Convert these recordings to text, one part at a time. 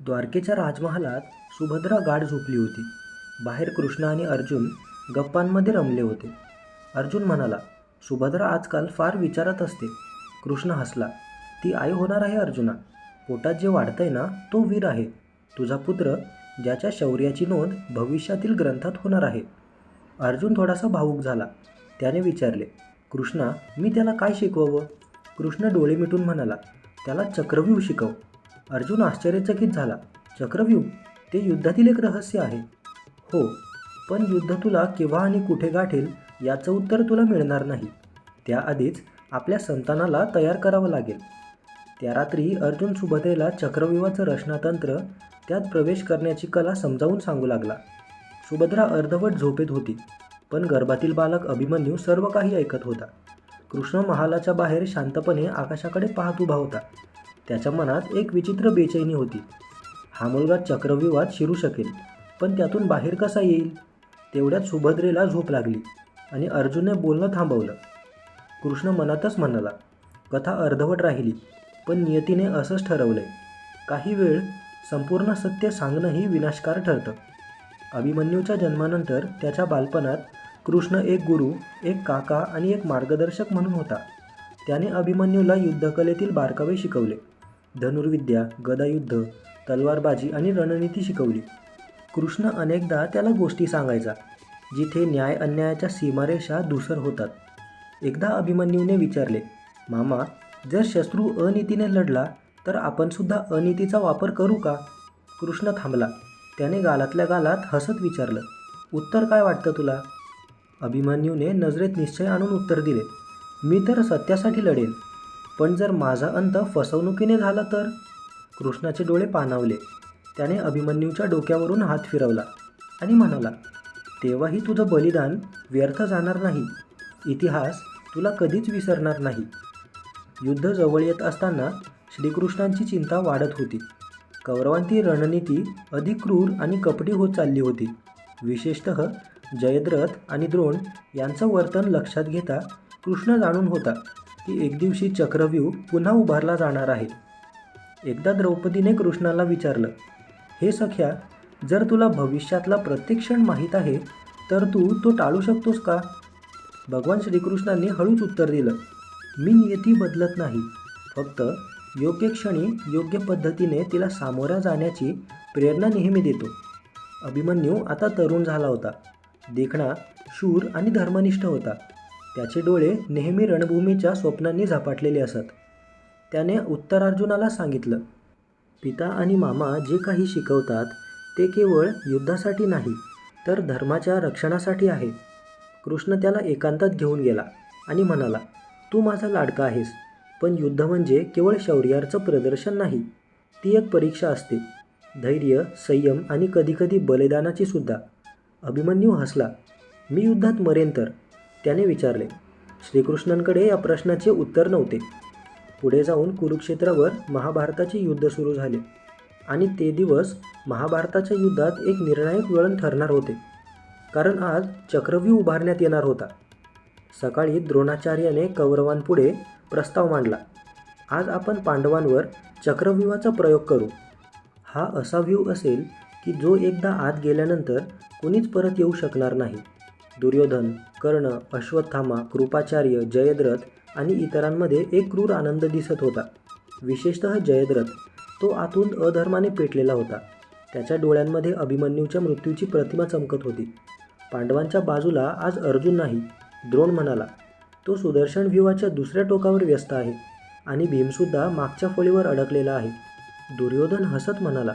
द्वारकेच्या राजमहालात सुभद्रा गाढ झोपली होती. बाहेर कृष्ण आणि अर्जुन गप्पांमध्ये रमले होते. अर्जुन म्हणाला सुभद्रा आजकाल फार विचारात असते. कृष्ण हसला ती आई होणार आहे अर्जुना. पोटात जे वाढतंय ना तो वीर आहे. तुझा पुत्र ज्याच्या शौर्याची नोंद भविष्यातील ग्रंथात होणार आहे. अर्जुन थोडासा भावूक झाला. त्याने विचारले कृष्णा मी त्याला काय शिकवावं? कृष्ण डोळे मिटून म्हणाला त्याला चक्रव्यूह शिकव. अर्जुन आश्चर्यचकित झाला. चक्रव्यूह ते युद्धातील एक रहस्य आहे. हो पण युद्ध तुला केव्हा आणि कुठे गाठेल याचं उत्तर तुला मिळणार नाही. त्याआधीच आपल्या संतानाला तयार करावं लागेल. त्या रात्री अर्जुन सुभद्रेला चक्रव्यूहाचं रचनातंत्र त्यात प्रवेश करण्याची कला समजावून सांगू लागला. सुभद्रा अर्धवट झोपेत होती पण गर्भातील बालक अभिमन्यू सर्व काही ऐकत होता. कृष्ण महालाच्या बाहेर शांतपणे आकाशाकडे पाहत उभा होता. त्याच्या मनात एक विचित्र बेचैनी होती. हा मुलगा चक्रव्यूहात शिरू शकेल पण त्यातून बाहेर कसा येईल? तेवढ्यात सुभद्रेला झोप लागली आणि अर्जुनने बोलणं थांबवलं. कृष्ण मनातच म्हणाला कथा अर्धवट राहिली पण नियतीने असंच ठरवलंय. काही वेळ संपूर्ण सत्य सांगणंही विनाशकार ठरतं. अभिमन्यूच्या जन्मानंतर त्याच्या बालपणात कृष्ण एक गुरु एक काका आणि एक मार्गदर्शक म्हणून होता. त्याने अभिमन्यूला युद्धकलेतील बारकावे शिकवले. धनुर्विद्या गदायुद्ध तलवारबाजी आणि रणनीती शिकवली. कृष्ण अनेकदा त्याला गोष्टी सांगायचा जिथे न्याय अन्यायाच्या सीमारेषा धुसर होतात. एकदा अभिमन्यूने विचारले मामा जर शत्रू अनितीने लढला तर आपणसुद्धा अनितीचा वापर करू का? कृष्ण थांबला. त्याने गालातल्या गालात हसत विचारलं उत्तर काय वाटतं तुला? अभिमन्यूने नजरेत निश्चय आणून उत्तर दिले मी तर सत्यासाठी लढेन. पण जर माझा अंत फसवणुकीने झाला तर? कृष्णाचे डोळे पाणावले. त्याने अभिमन्यूच्या डोक्यावरून हात फिरवला आणि म्हणाला तेव्हाही तुझं बलिदान व्यर्थ जाणार नाही. इतिहास तुला कधीच विसरणार नाही. युद्ध जवळ येत असताना श्रीकृष्णांची चिंता वाढत होती. कौरवांची रणनीती अधिक क्रूर आणि कपटी होत चालली होती. विशेषत जयद्रथ आणि द्रोण यांचं वर्तन लक्षात घेता कृष्ण जाणून होता की एक दिवशी चक्रव्यूह पुन्हा उभारला जाणार आहे. एकदा द्रौपदीने कृष्णाला विचारलं हे सख्या जर तुला भविष्यातला प्रत्येक क्षण माहीत आहे तर तू तो टाळू शकतोस का? भगवान श्रीकृष्णांनी हळूच उत्तर दिलं मी नियती बदलत नाही. फक्त योग्य क्षणी योग्य पद्धतीने तिला सामोऱ्या जाण्याची प्रेरणा नेहमी देतो. अभिमन्यू आता तरुण झाला होता. देखणा शूर आणि धर्मनिष्ठ होता. त्याचे डोळे नेहमी रणभूमीच्या स्वप्नांनी झपाटलेले असत. त्याने उत्तरार्जुनाला सांगितलं पिता आणि मामा जे काही शिकवतात ते केवळ युद्धासाठी नाही तर धर्माच्या रक्षणासाठी आहे. कृष्ण त्याला एकांतात घेऊन गेला आणि म्हणाला तू माझा लाडका आहेस पण युद्ध म्हणजे केवळ शौर्याचं प्रदर्शन नाही ती एक परीक्षा असते. धैर्य संयम आणि कधीकधी बलिदानाची सुद्धा. अभिमन्यू हसला मी युद्धात मरेन तर? त्याने विचारले श्रीकृष्णांकडे या प्रश्नाचे उत्तर नव्हते. पुढे जाऊन कुरुक्षेत्रावर महाभारताचे युद्ध सुरू झाले आणि ते दिवस महाभारताच्या युद्धात एक निर्णायक वळण ठरणार होते. कारण आज चक्रव्यूह उभारण्यात येणार होता. सकाळी द्रोणाचार्याने कौरवांपुढे प्रस्ताव मांडला आज आपण पांडवांवर चक्रव्यूहाचा प्रयोग करू. हा असा व्यू असेल की जो एकदा आत गेल्यानंतर कोणीच परत येऊ शकणार नाही. दुर्योधन कर्ण अश्वत्थामा कृपाचार्य जयद्रथ आणि इतरांमध्ये एक क्रूर आनंद दिसत होता. विशेषतः जयद्रथ तो आतून अधर्माने पेटलेला होता. त्याच्या डोळ्यांमध्ये अभिमन्यूच्या मृत्यूची प्रतिमा चमकत होती. पांडवांच्या बाजूला आज अर्जुन नाही द्रोण म्हणाला. तो सुदर्शन व्यूहाच्या दुसऱ्या टोकावर व्यस्त आहे आणि भीमसुद्धा मागच्या फळीवर अडकलेला आहे. दुर्योधन हसत म्हणाला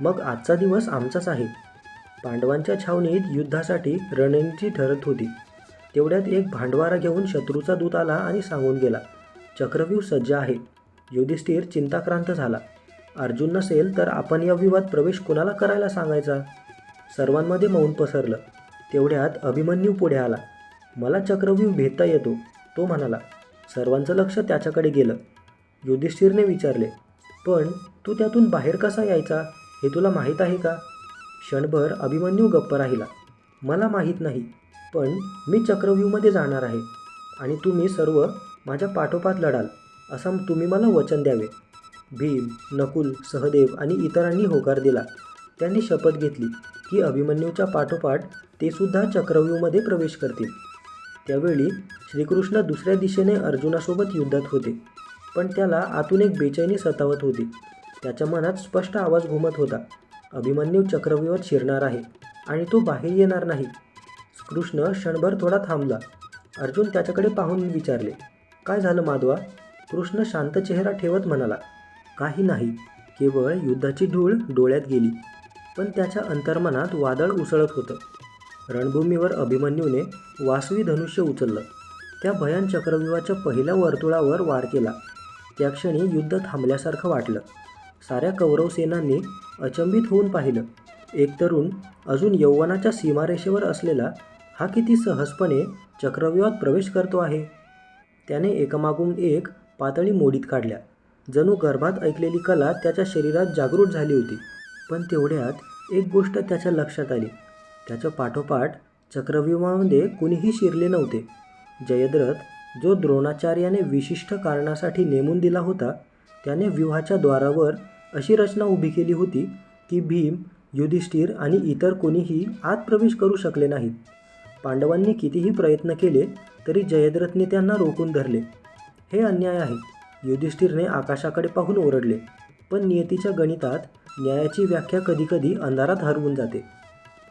मग आजचा दिवस आमचाच आहे. पांडवांच्या छावणीत युद्धासाठी रणनीती ठरत होती. तेवढ्यात एक भांडवारा घेऊन शत्रूचा दूत आला आणि सांगून गेला चक्रव्यूह सज्ज आहे. युधिष्ठिर चिंताक्रांत झाला. अर्जुन नसेल तर आपण या विवाद प्रवेश कोणाला करायला सांगायचा? सर्वांमध्ये मौन पसरलं. तेवढ्यात अभिमन्यू पुढे आला. मला चक्रव्यूह भेटता येतो तो म्हणाला. सर्वांचं लक्ष त्याच्याकडे गेलं. युधिष्ठिरने विचारले पण तू त्यातून बाहेर कसा यायचा? हे तुला माहीत आहे का? क्षणभर अभिमन्यू गप्प राहिला. मला माहीत नाही पण मी चक्रव्यूहमध्ये जाणार आहे आणि तुम्ही सर्व माझ्या पाठोपाठ लढाल असं तुम्ही मला वचन द्यावे. भीम नकुल सहदेव आणि इतरांनी होकार दिला. त्यांनी शपथ घेतली की अभिमन्यूच्या पाठोपाठ ते सुद्धा चक्रव्यूहमध्ये प्रवेश करतील. त्यावेळी श्रीकृष्ण दुसऱ्या दिशेने अर्जुनासोबत युद्धात होते पण त्याला आतून एक बेचैनी सतावत होती. त्याच्या मनात स्पष्ट आवाज घुमत होता. अभिमन्यू चक्रव्यूहात शिरणार आहे आणि तो बाहेर येणार नाही. कृष्ण क्षणभर थोडा थांबला. अर्जुन त्याच्याकडे पाहून विचारले काय झालं माधवा? कृष्ण शांत चेहरा ठेवत म्हणाला काही नाही. केवळ युद्धाची धूळ डोळ्यात गेली. पण त्याच्या अंतर्मनात वादळ उसळत होतं. रणभूमीवर अभिमन्यूने वासवी धनुष्य उचललं. त्या भयान चक्रव्यूहाच्या पहिल्या वर्तुळावर वार केला. त्या क्षणी युद्ध थांबल्यासारखं वाटलं. साऱ्या कौरव सेनांनी अचंबित होऊन पाहिलं. एक तरुण अजून यौवनाच्या सीमारेषेवर असलेला हा किती सहजपणे चक्रव्यूहात प्रवेश करतो आहे? त्याने एकामागून एक पातळी मोडीत काढल्या. जणू गर्भात ऐकलेली कला त्याच्या शरीरात जागृत झाली होती. पण तेवढ्यात एक गोष्ट त्याच्या लक्षात आली. त्याच्या पाठोपाठ चक्रव्यूहामध्ये कुणीही शिरले नव्हते. जयद्रथ जो द्रोणाचार्याने विशिष्ट कारणासाठी नेमून दिला होता त्याने व्यूहाच्या द्वारावर अशी रचना उभी केली होती की भीम युधिष्ठिर आणि इतर कोणीही आत प्रवेश करू शकले नाहीत. पांडवांनी कितीही प्रयत्न केले तरी जयद्रथने त्यांना रोखून धरले. हे अन्याय आहे. युधिष्ठिरने आकाशाकडे पाहून ओरडले पण नियतीच्या गणितात न्यायाची व्याख्या कधीकधी अंधारात हरवून जाते.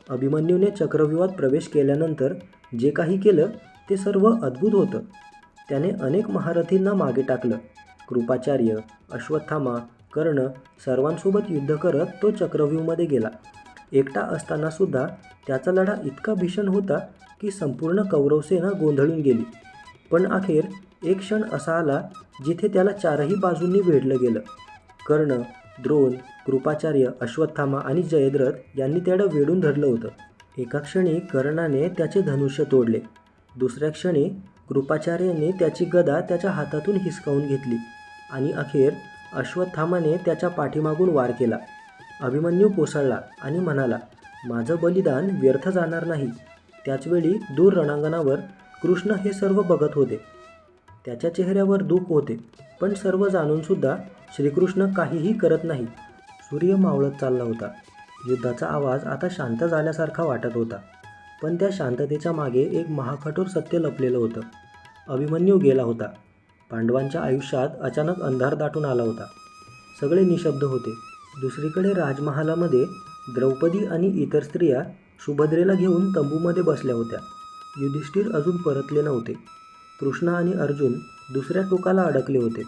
अभिमन्यूने चक्रव्यूहात प्रवेश केल्यानंतर जे काही केलं ते सर्व अद्भुत होतं. त्याने अनेक महारथींना मागे टाकलं. कृपाचार्य अश्वत्थामा कर्ण सर्वांसोबत युद्ध करत तो चक्रव्यूहमध्ये गेला. एकटा असतानासुद्धा त्याचा लढा इतका भीषण होता की संपूर्ण कौरवसेना गोंधळून गेली. पण अखेर एक क्षण असा आला जिथे त्याला चारही बाजूंनी वेढलं गेलं. कर्ण द्रोण कृपाचार्य अश्वत्थामा आणि जयद्रथ यांनी त्याला वेढून धरलं होतं. एका क्षणी कर्णाने त्याचे धनुष्य तोडले. दुसऱ्या क्षणी कृपाचार्यांनी त्याची गदा त्याच्या हातातून हिसकावून घेतली. आणि अखेर अश्वत्थामाने त्याच्या पाठीमागून वार केला. अभिमन्यू कोसळला आणि म्हणाला माझं बलिदान व्यर्थ जाणार नाही. त्याचवेळी दूर रणांगणावर कृष्ण हे सर्व बघत होते. त्याच्या चेहऱ्यावर दुःख होते पण सर्व जाणूनसुद्धा श्रीकृष्ण काहीही करत नाही. सूर्य मावळत चालला होता. युद्धाचा आवाज आता शांत झाल्यासारखा वाटत होता पण त्या शांततेच्या मागे एक महाकठोर सत्य लपलेलं होतं. अभिमन्यू गेला होता. पांडवांच्या आयुष्यात अचानक अंधार दाटून आला होता. सगळे निशब्द होते. दुसरीकडे राजमहालामध्ये द्रौपदी आणि इतर स्त्रिया सुभद्रेला घेऊन तंबूमध्ये बसल्या होत्या. युधिष्ठिर अजून परतले नव्हते. कृष्ण आणि अर्जुन दुसऱ्या टोकाला अडकले होते.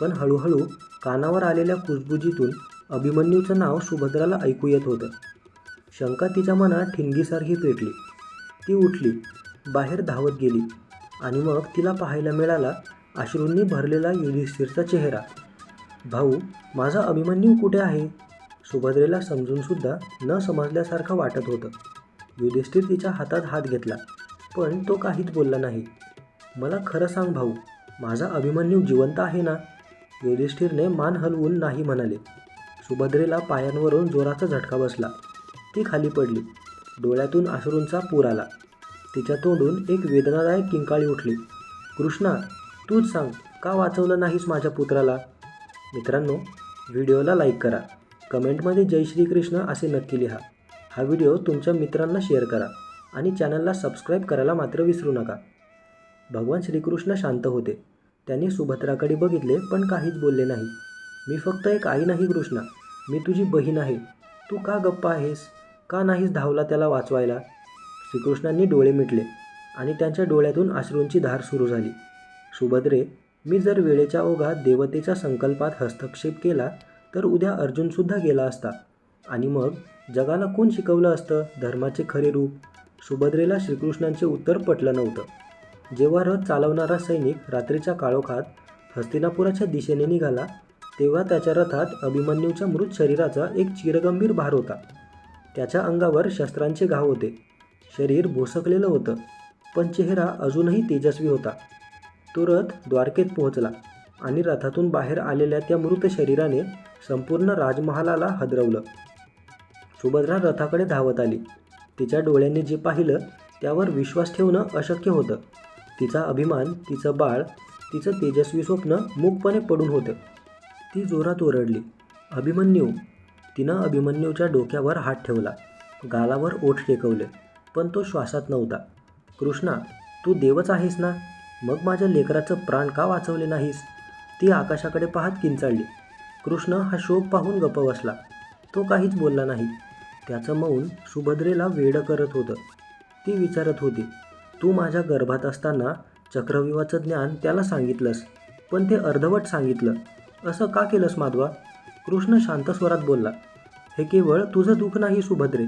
पण हळूहळू कानावर आलेल्या कुजबुजीतून अभिमन्यूचं नाव सुभद्राला ऐकू येत होतं. शंका तिच्या मनात ठिणगीसारखी पेटली. ती उठली. बाहेर धावत गेली आणि मग तिला पाहायला मिळाला अश्रूंनी भरलेला युधिष्ठिरचा चेहरा. भाऊ माझा अभिमन्यू कुठे आहे? सुभद्रेला समजूनसुद्धा न समजल्यासारखं वाटत होतं. युधिष्ठिर तिच्या हातात हात घेतला पण तो काहीच बोलला नाही. मला खरं सांग भाऊ माझा अभिमन्यू जिवंत आहे ना? युधिष्ठिरने मान हलवून नाही म्हणाले. सुभद्रेला पायांवरून जोराचा झटका बसला. ती खाली पडली. डोळ्यातून अश्रूंचा पूर आला. तिच्या तोंडून एक वेदनादायक किंकाळी उठली. कृष्णा तूच सांग का वाचवलं नाहीस माझ्या पुत्राला? मित्रांनो व्हिडिओला लाईक करा. कमेंटमध्ये जय श्रीकृष्ण असे नक्की लिहा. हा व्हिडिओ तुमच्या मित्रांना शेअर करा आणि चॅनलला सबस्क्राईब करायला मात्र विसरू नका. भगवान श्रीकृष्ण शांत होते. त्यांनी सुभद्राकडे बघितले पण काहीच बोलले नाही. मी फक्त एक आई नाही कृष्णा. मी तुझी बहीण आहे. तू का गप्पा आहेस? का नाहीस धावला त्याला वाचवायला? श्रीकृष्णांनी डोळे मिटले आणि त्यांच्या डोळ्यातून अश्रूंची धार सुरू झाली. सुभद्रे मी जर वेळेच्या ओघात देवतेच्या संकल्पात हस्तक्षेप केला तर उद्या अर्जुनसुद्धा गेला असता. आणि मग जगाला कोण शिकवलं असतं? धर्माचे खरे रूप? सुभद्रेला श्रीकृष्णांचे उत्तर पटलं नव्हतं. जेव्हा रथ चालवणारा सैनिक रात्रीच्या काळोखात हस्तिनापुराच्या दिशेने निघाला तेव्हा त्याच्या रथात अभिमन्यूच्या मृत शरीराचा एक चिरगंभीर भार होता. त्याच्या अंगावर शस्त्रांचे घाव होते. शरीर भोसकलेलं होतं. पण चेहरा अजूनही तेजस्वी होता. तो रथ द्वारकेत पोहोचला आणि रथातून बाहेर आलेल्या त्या मृत शरीराने संपूर्ण राजमहालाला हदरवलं. सुभद्रा रथाकडे धावत आली. तिच्या डोळ्यांनी जे पाहिलं त्यावर विश्वास ठेवणं अशक्य होतं. तिचा अभिमान तिचं बाळ तिचं तेजस्वी स्वप्न मूकपणे पडून होतं. ती जोरात ओरडली. अभिमन्यू. तिनं अभिमन्यूच्या डोक्यावर हात ठेवला. गालावर ओठ टेकवले पण तो श्वासात नव्हता. कृष्णा तू देवच आहेस ना? मग माझ्या लेकराचं प्राण का वाचवले नाहीस? ती आकाशाकडे पाहत किंचाळली. कृष्ण हा शोक पाहून गप्प बसला. तो काहीच बोलला नाही. त्याचं मौन सुभद्रेला वेडं करत होतं. ती विचारत होती तू माझ्या गर्भात असताना चक्रव्यूहाचं ज्ञान त्याला सांगितलंस पण ते अर्धवट सांगितलं. असं का केलंस माधवा? कृष्ण शांत स्वरात बोलला हे केवळ तुझं दुःख नाही सुभद्रे.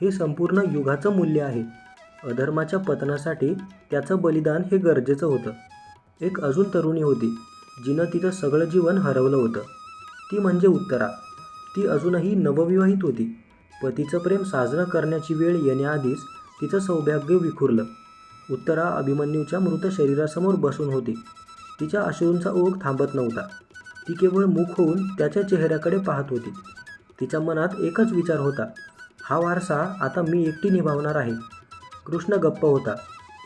हे संपूर्ण युगाचं मूल्य आहे. अधर्माच्या पतनासाठी त्याचं बलिदान हे गरजेचं होतं. एक अजून तरुणी होती जिनं तिचं सगळं जीवन हरवलं होतं. ती म्हणजे उत्तरा. ती अजूनही नवविवाहित होती. पतीचं प्रेम साजरं करण्याची वेळ येण्याआधीच तिचं सौभाग्य विखुरलं. उत्तरा अभिमन्यूच्या मृत शरीरासमोर बसून होती. तिच्या अश्रूंचा ओघ थांबत नव्हता. ती केवळ मुख होऊन त्याच्या चेहऱ्याकडे पाहत होती. तिच्या मनात एकच विचार होता. हा वारसा आता मी एकटी निभावणार आहे. कृष्ण गप्प होता.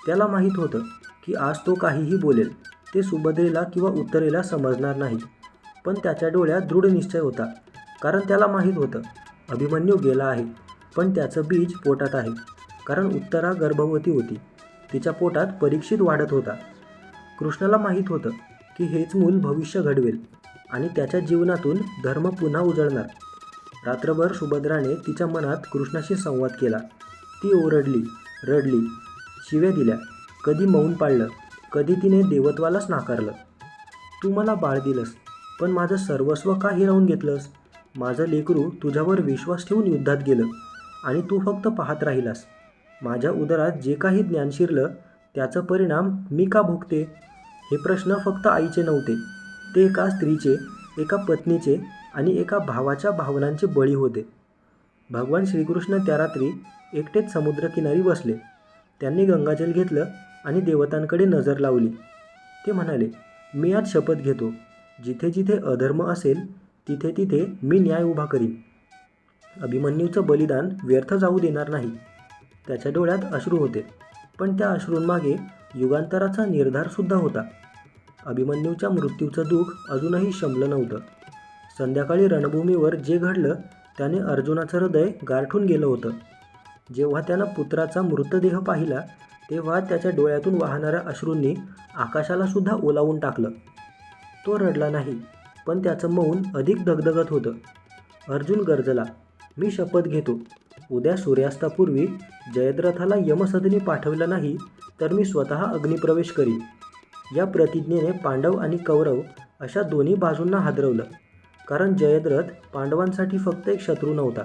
त्याला माहीत होतं की आज तो काहीही बोलेल ते सुभद्रेला किंवा उत्तरेला समजणार नाही पण त्याच्या डोळ्यात दृढ निश्चय होता कारण त्याला माहीत होतं अभिमन्यू गेला आहे पण त्याचं बीज पोटात आहे कारण उत्तरा गर्भवती होती. तिच्या पोटात परीक्षित वाढत होता. कृष्णाला माहीत होतं की हेच मूल भविष्य घडवेल आणि त्याच्या जीवनातून धर्म पुन्हा उजळणार. रात्रभर सुभद्राने तिच्या मनात कृष्णाशी संवाद केला. ती ओरडली रडली. शिव्या दिल्या. कधी मौन पाळलं कधी तिने देवत्वालाच नाकारलं. तू मला बाळ दिलंस पण माझं सर्वस्व का हिरावून घेतलंस? माझं लेकरू तुझ्यावर विश्वास ठेवून युद्धात गेलं आणि तू फक्त पाहत राहिलास. माझ्या उदरात जे काही ज्ञान शिरलं त्याचा परिणाम मी का भोगते? हे प्रश्न फक्त आईचे नव्हते. ते एका स्त्रीचे एका पत्नीचे आणि एका भावाच्या भावनांचे बळी होते. भगवान श्रीकृष्ण त्या रात्री एकटेच समुद्रकिनारी बसले. त्यांनी गंगाजल घेतलं आणि देवतांकडे नजर लावली. ते म्हणाले मी आज शपथ घेतो. जिथे जिथे अधर्म असेल तिथे तिथे मी न्याय उभा करीन. अभिमन्यूचं बलिदान व्यर्थ जाऊ देणार नाही. त्याच्या डोळ्यात अश्रू होते पण त्या अश्रूंमागे युगांतराचा निर्धारसुद्धा होता. अभिमन्यूच्या मृत्यूचं दुःख अजूनही शमलं नव्हतं. संध्याकाळी रणभूमीवर जे घडलं त्याने अर्जुनाचं हृदय गारठून गेलं होतं. जेव्हा त्यानं पुत्राचा मृतदेह पाहिला तेव्हा त्याच्या डोळ्यातून वाहणाऱ्या अश्रूंनी आकाशाला सुद्धा ओलावून टाकलं. तो रडला नाही पण त्याचं मौन अधिक दगदगत होतं. अर्जुन गरजला मी शपथ घेतो. उद्या सूर्यास्तापूर्वी जयद्रथाला यमसदनी पाठवलं नाही तर मी स्वतः अग्निप्रवेश करीन. या प्रतिज्ञेने पांडव आणि कौरव अशा दोन्ही बाजूंना हादरवलं. कारण जयद्रथ पांडवांसाठी फक्त एक शत्रू नव्हता.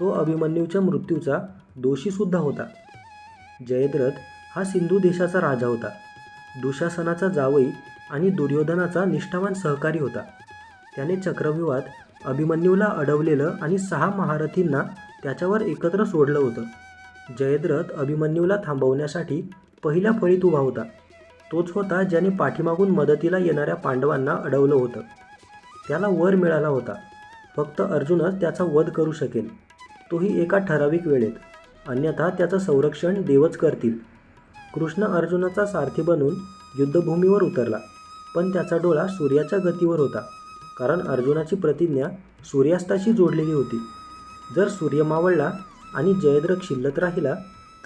तो अभिमन्यूच्या मृत्यूचा दोषीसुद्धा होता. जयद्रथ हा सिंधू देशाचा राजा होता. दुशासनाचा जावई आणि दुर्योधनाचा निष्ठावान सहकारी होता. त्याने चक्रव्यूहात अभिमन्यूला अडवलेलं आणि सहा महारथींना त्याच्यावर एकत्र सोडलं होतं. जयद्रथ अभिमन्यूला थांबवण्यासाठी पहिल्या फळीत उभा होता. तोच होता ज्याने पाठीमागून मदतीला येणाऱ्या पांडवांना अडवलं होतं. त्याला वर मिळाला होता. फक्त अर्जुनच त्याचा वध करू शकेल तोही एका ठराविक वेळेत. अन्यथा त्याचं संरक्षण देवच करतील. कृष्ण अर्जुनाचा सारथी बनून युद्धभूमीवर उतरला. पण त्याचा डोळा सूर्याच्या गतीवर होता. कारण अर्जुनाची प्रतिज्ञा सूर्यास्ताशी जोडलेली होती. जर सूर्य मावळला आणि जयद्रथ शिल्लक राहिला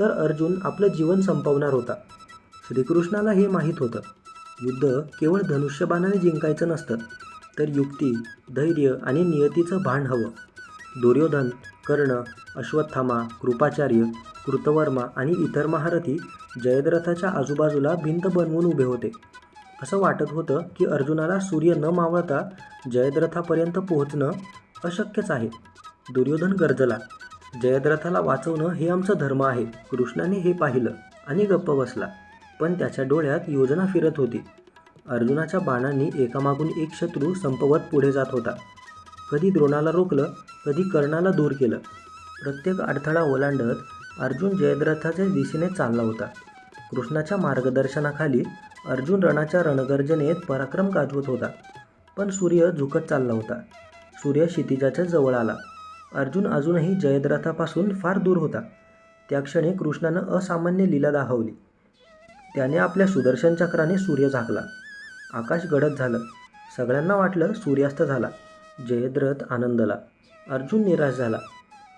तर अर्जुन आपलं जीवन संपवणार होता. श्रीकृष्णाला हे माहीत होतं. युद्ध केवळ धनुष्यबाणाने जिंकायचं नसतं. तर युक्ती धैर्य आणि नियतीचं भान हवं. दुर्योधन कर्ण अश्वत्थामा कृपाचार्य कृतवर्मा आणि इतर महारथी जयद्रथाच्या आजूबाजूला भिंत बनवून उभे होते. असं वाटत होतं की अर्जुनाला सूर्य न मावळता जयद्रथापर्यंत पोहोचणं अशक्यच आहे. दुर्योधन गरजला जयद्रथाला वाचवणं हे आमचं धर्म आहे. कृष्णाने हे पाहिलं आणि गप्प बसला. पण त्याच्या डोळ्यात योजना फिरत होती. अर्जुनाच्या बाणांनी एकामागून एक शत्रू संपवत पुढे जात होता. कधी द्रोणाला रोखलं कधी कर्णाला दूर केलं. प्रत्येक अडथळा ओलांडत अर्जुन जयद्रथाच्या दिशेने चालला होता. कृष्णाच्या मार्गदर्शनाखाली अर्जुन रणाच्या रणगर्जनेत पराक्रम गाजवत होता. पण सूर्य झुकत चालला होता. सूर्य क्षितिजाच्या जवळ आला. अर्जुन अजूनही जयद्रथापासून फार दूर होता. त्या क्षणी कृष्णानं असामान्य लीला दाखवली. त्याने आपल्या सुदर्शन चक्राने सूर्य झाकला. आकाश गडद झालं. सगळ्यांना वाटलं सूर्यास्त झाला. जयद्रथ आनंदला. अर्जुन निराश झाला.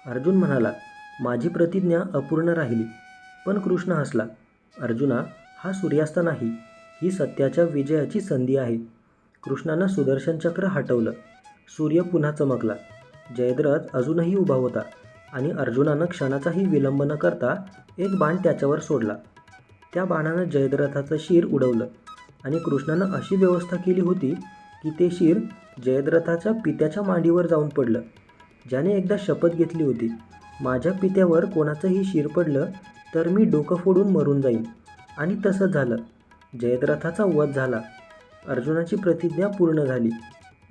अर्जुन म्हणाला माझी प्रतिज्ञा अपूर्ण राहिली पण कृष्ण हसला. अर्जुना हा सूर्यास्त नाही ही सत्याच्या विजयाची संधी आहे. कृष्णानं सुदर्शन चक्र हटवलं. सूर्य पुन्हा चमकला. जयद्रथ अजूनही उभा होता आणि अर्जुनानं क्षणाचाही विलंब न करता एक बाण त्याच्यावर सोडला. त्या बाणानं जयद्रथाचं शिर उडवलं. आणि कृष्णानं अशी व्यवस्था केली होती की ते शिर जयद्रथाच्या पित्याच्या मांडीवर जाऊन पडलं. ज्याने एकदा शपथ घेतली होती माझ्या पित्यावर कोणाचंही शिर पडलं तर मी डोकं फोडून मरून जाईन. आणि तसंच झालं. जयद्रथाचा वध झाला. अर्जुनाची प्रतिज्ञा पूर्ण झाली.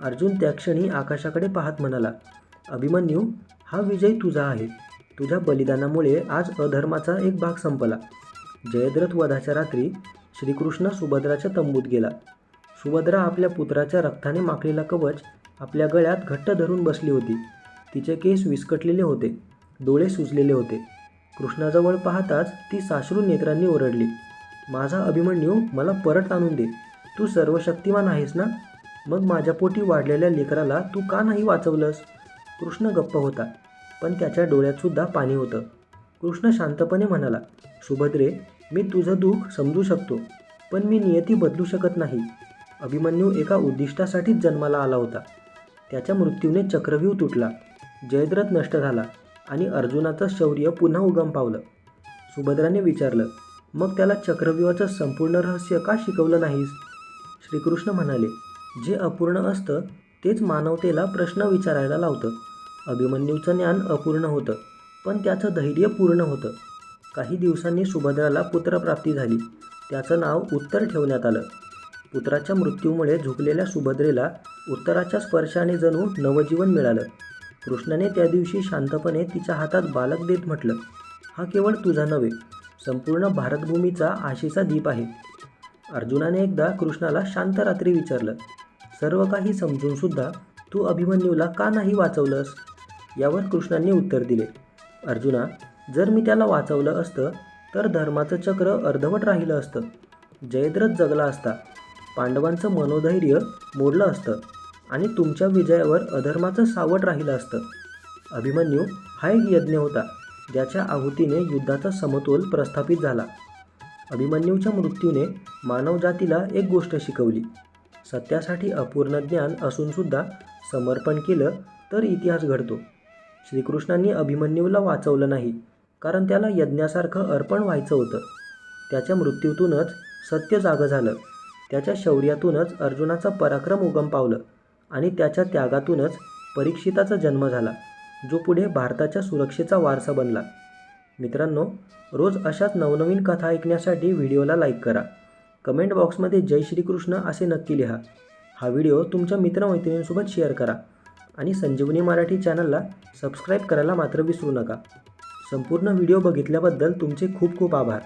अर्जुन त्या क्षणी आकाशाकडे पाहत म्हणाला अभिमन्यू हा विजय तुझा आहे. तुझ्या बलिदानामुळे आज अधर्माचा एक भाग संपला. जयद्रथ वधाच्या रात्री श्रीकृष्ण सुभद्राच्या तंबूत गेला. सुभद्रा आपल्या पुत्राच्या रक्ताने माखलेला कवच आपल्या गळ्यात घट्ट धरून बसली होती. तिचे केस विस्कटलेले होते. डोळे सुजलेले होते. कृष्णाजवळ पाहताच ती साश्रू नेत्रांनी ओरडली. माझा अभिमन्यू मला परत आणून दे. तू सर्वशक्तिमान आहेस ना? मग माझ्या पोटी वाढलेल्या लेकराला तू का नाही वाचवलंस? कृष्ण गप्प होता. पण त्याच्या डोळ्यातसुद्धा पाणी होतं. कृष्ण शांतपणे म्हणाला सुभद्रे मी तुझं दुःख समजू शकतो पण मी नियती बदलू शकत नाही. अभिमन्यू एका उद्दिष्टासाठीच जन्माला आला होता. त्याच्या मृत्यूने चक्रव्यूह तुटला जयद्रथ नष्ट झाला आणि अर्जुनाचं शौर्य पुन्हा उगम पावलं. सुभद्राने विचारलं मग त्याला चक्रव्यूहाचं संपूर्ण रहस्य का शिकवलं नाहीस? श्रीकृष्ण म्हणाले जे अपूर्ण असतं तेच मानवतेला प्रश्न विचारायला लावतं. अभिमन्यूचं ज्ञान अपूर्ण होतं पण त्याचं धैर्य पूर्ण होतं. काही दिवसांनी सुभद्राला पुत्रप्राप्ती झाली. त्याचं नाव उत्तर ठेवण्यात आलं. पुत्राच्या मृत्यूमुळे झुकलेल्या सुभद्रेला उत्तराच्या स्पर्शाने जणू नवजीवन मिळालं. कृष्णाने त्या दिवशी शांतपणे तिच्या हातात बालक देत म्हटलं हा केवळ तुझा नव्हे संपूर्ण भारतभूमीचा आशेचा दीप आहे. अर्जुनाने एकदा कृष्णाला शांत रात्री विचारलं सर्व काही समजूनसुद्धा तू अभिमन्यूला का नाही वाचवलंस? यावर कृष्णांनी उत्तर दिले. अर्जुना जर मी त्याला वाचवलं असतं तर धर्माचं चक्र अर्धवट राहिलं असतं. जयद्रथ जगला असता. पांडवांचं मनोधैर्य मोडलं असतं. आणि तुमच्या विजयावर अधर्माचं सावट राहिलं असतं. अभिमन्यू हा एक यज्ञ होता ज्याच्या आहुतीने युद्धाचा समतोल प्रस्थापित झाला. अभिमन्यूच्या मृत्यूने मानवजातीला एक गोष्ट शिकवली. सत्यासाठी अपूर्ण ज्ञान असूनसुद्धा समर्पण केलं तर इतिहास घडतो. श्रीकृष्णांनी अभिमन्यूला वाचवलं नाही. कारण त्याला यज्ञासारखं अर्पण व्हायचं होतं. त्याच्या मृत्यूतूनच सत्य जागं झालं. त्याच्या शौर्यातूनच अर्जुनाचा पराक्रम उगम पावलं आणि त्याच्या त्यागातूनच परीक्षिताचा जन्म झाला जो पुढे भारताच्या सुरक्षेचा वारसा बनला. मित्रांनो रोज अशाच नवनवीन कथा ऐकण्यासाठी व्हिडिओला लाईक करा. कमेंट बॉक्समध्ये जय श्रीकृष्ण असे नक्की लिहा. हा व्हिडिओ तुमच्या मित्रमैत्रिणींसोबत शेअर करा आणि संजीवनी मराठी चॅनलला सबस्क्राईब करायला मात्र विसरू नका. संपूर्ण व्हिडिओ बघितल्याबद्दल तुमचे खूप खूप आभार.